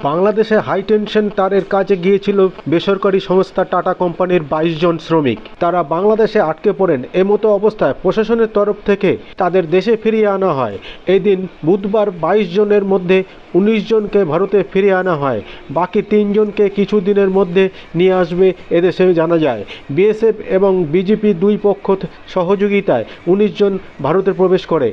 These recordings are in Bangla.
বাংলাদেশে হাই টেনশন তারের কাজে গিয়েছিল বেসরকারি সংস্থা টাটা কোম্পানির বাইশ জন শ্রমিক। তারা বাংলাদেশে আটকে পড়েন। এমতো অবস্থায় প্রশাসনের তরফ থেকে তাদের দেশে ফিরিয়ে আনা হয়। এদিন বুধবার বাইশ জনের মধ্যে উনিশ জনকে ভারতে ফিরিয়ে আনা হয়। বাকি তিনজনকে কিছুদিনের মধ্যে নিয়ে আসবে এদেশে জানা যায়। বিএসএফ এবং বিজেপি দুই পক্ষ সহযোগিতায় উনিশ জন ভারতে প্রবেশ করে।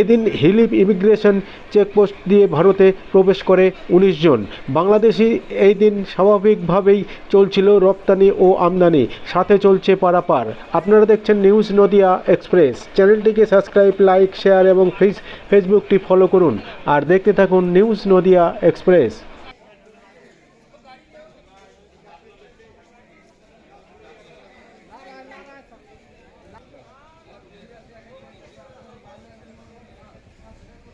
এদিন হিলিপ ইমিগ্রেশন চেকপোস্ট দিয়ে ভারতে প্রবেশ করে উনিশ জন। বাংলাদেশি এই দিন স্বাভাবিকভাবেই চলছিল রপ্তানি ও আমদানি, সাথে চলছে পারাপার। আপনারা দেখছেন নিউজ নদিয়া এক্সপ্রেস। চ্যানেলটিকে সাবস্ক্রাইব, লাইক, শেয়ার এবং ফেস ফেসবুকটি ফলো করুন। আর দেখতে থাকুন নিউজ নদিয়া এক্সপ্রেস।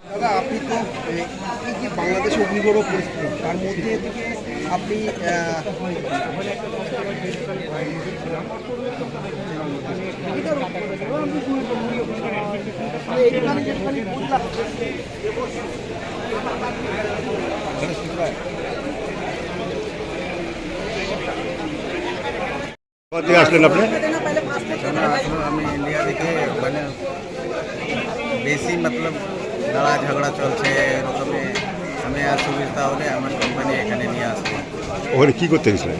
দাদা আপনি তো এ, এই যে বাংলাদেশে অগ্নিগড় পরিস্থিতি? তার মধ্যে থেকে আপনি? আসলেন আপনি আমি মানে বেশি মতলব লড়া ঝগড়া চলছে এরকমে আমি আর সুবিধা হলে আমার কোম্পানি এখানে নিয়ে আসবে। ওখানে কি করতে গেছিলেন?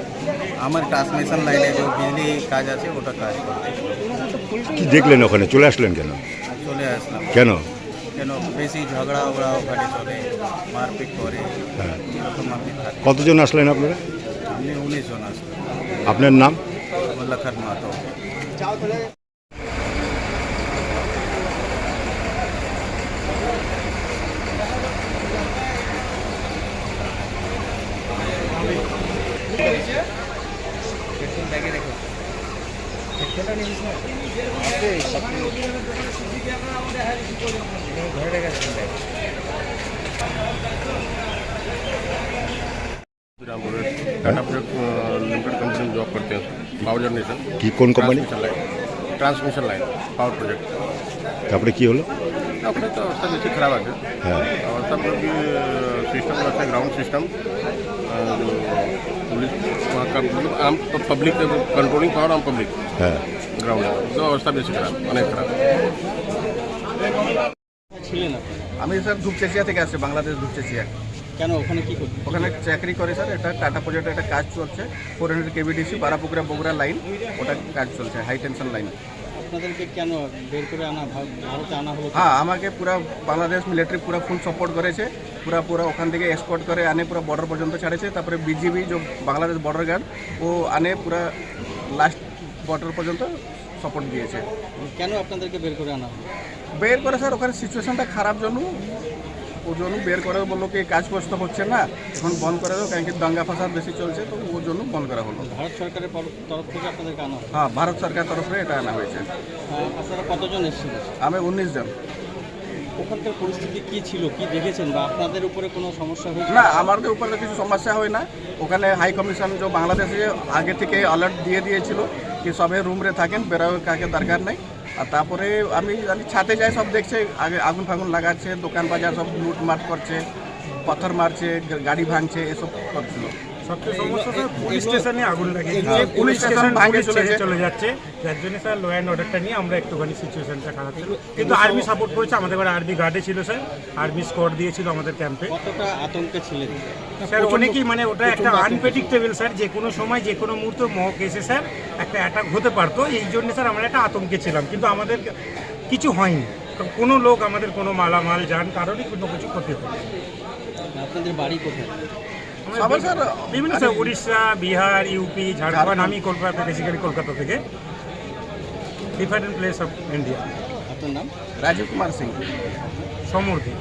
আমার ট্রান্সমিশন লাইনে যে বিজলি কাজ আছে ওটা কাজ করতে কি দেখলেন ওখানে? চলে আসলেন কেন? চলে আসলাম। কেন? কেন? বেশি ঝগড়া ওগড়া ওখানে চলে মারপিট করে হ্যাঁ। এরকম আমি থাকি। কতজন আসলেন আপনারা? আমি উনিশ জন আসলাম। আপনার নাম? মল্লখর মাতো Ram Tata project limited company में जॉब करते हैं पावर जनरेशन কি কোন company transmission line transmission line power project তারপরে কি হলো अपने तो अवस्था बेसिक खराब है হ্যাঁ अवस्था मतलब कि सिस्टम अच्छा ग्राउंड सिस्टम पुलिस वहाँ का मतलब आम पब्लिक कंट्रोलिंग पावर आम पब्लिक হ্যাঁ ग्राउंड जो अवस्था बेसिक खराब अनेक खराब আমি স্যার ধূপচেচিয়া থেকে আসছি বাংলাদেশ ধূপচেচিয়া কেন ওখানে কি করতে ওখানে চাকরি করে স্যার এটা টাটা প্রজেক্টে একটা কাজ চলছে four hundred KVDC Barapukuria Bogura line ওটা কাজ চলছে হাই টেনশন লাইন আপনাদেরকে কেন বের করে আনা ভাব- ভারতে আনা হলো হ্যাঁ আমাকে পুরা বাংলাদেশ মিলিটারি পুরা ফুল সাপোর্ট করেছে পুরা পুরা ওখান থেকে এক্সপোর্ট করে আনে পুরো বর্ডার পর্যন্ত ছাড়েছে। তারপরে বিজিবি যে বাংলাদেশ বর্ডার গার্ড ও আনে পুরা লাস্ট বর্ডার পর্যন্ত সাপোর্ট দিয়েছে। কেন আপনাদেরকে বের করে আনা বের করে স্যার ওখানে সিচুয়েশনটা খারাপ জন্য। ও জন্য বের করে বলল কি কাজ কষ্ট হচ্ছে না। এখন বন্ধ করে দাও কারণ কি দাঙ্গা ফাসাদ বেশি চলছে। তো ওর জন্য বন্ধ করা হলো। ভারত সরকারের তরফ থেকে আপনাদেরকে আনা হ্যাঁ ভারত সরকার তরফে এটা আনা হয়েছে। আপনারা কতজন এসেছিলেন? আমি উনিশ জন। ওখানকার পরিস্থিতি কি ছিল? কি দেখেছেন বা আপনাদের উপরে কোনো সমস্যা হয়েছে? না আমাদের উপরে কিছু সমস্যা হয় না। ওখানে হাই কমিশন যে বাংলাদেশে আগে থেকে অ্যালার্ট দিয়ে দিয়েছিল কি সবাই রুমরে থাকেন, বেরোয়, কাকে দরকার নেই। আর তারপরে আমি আমি ছাতে যাই, সব দেখছে, আগে আগুন ফাগুন লাগাচ্ছে, দোকান বাজার সব লুটমাট করছে, পাথর মারছে গাড়ি ভাঙছে, এসব করছিল। সবচেয়ে সমস্যা স্যার পুলিশ স্টেশনে আগুন লাগে পুলিশ স্টেশন ভাঙে চলে চলে যাচ্ছে। যার জন্য স্যার ল অ্যান্ড অর্ডারটা নিয়ে আমরা একটুখানি সিচুয়েশনটা খারাপ ছিল। কিন্তু আর্মি সাপোর্ট করেছে আমাদের এবার আর্মি গার্ডে ছিল স্যার। আর্মি স্কোয়াড দিয়েছিল আমাদের ক্যাম্পে কতটা আতঙ্কে ছিলেন? স্যার অনেকেই মানে ওটা একটা আনপ্রেডিক্টেবল স্যার। যে কোনো সময় যে কোনো মুহূর্তে মহক এসে স্যার একটা অ্যাটাক হতে পারতো। এই জন্য স্যার আমরা একটা আতঙ্কে ছিলাম। কিন্তু আমাদের কিছু হয়নি। কোনো লোক আমাদের কোনো মালামাল যান কারোরই কোনো কিছু ক্ষতি হয়নি। আপনাদের বাড়ি কোথায়? বিভিন্ন স্যার উড়িষ্যা বিহার ইউপি ঝাড়খণ্ড আমি কলকাতা বেসিক্যালি কলকাতা থেকে। ডিফারেন্ট প্লেস অফ ইন্ডিয়া আপনার নাম? রাজীব কুমার সিং। সমর্থী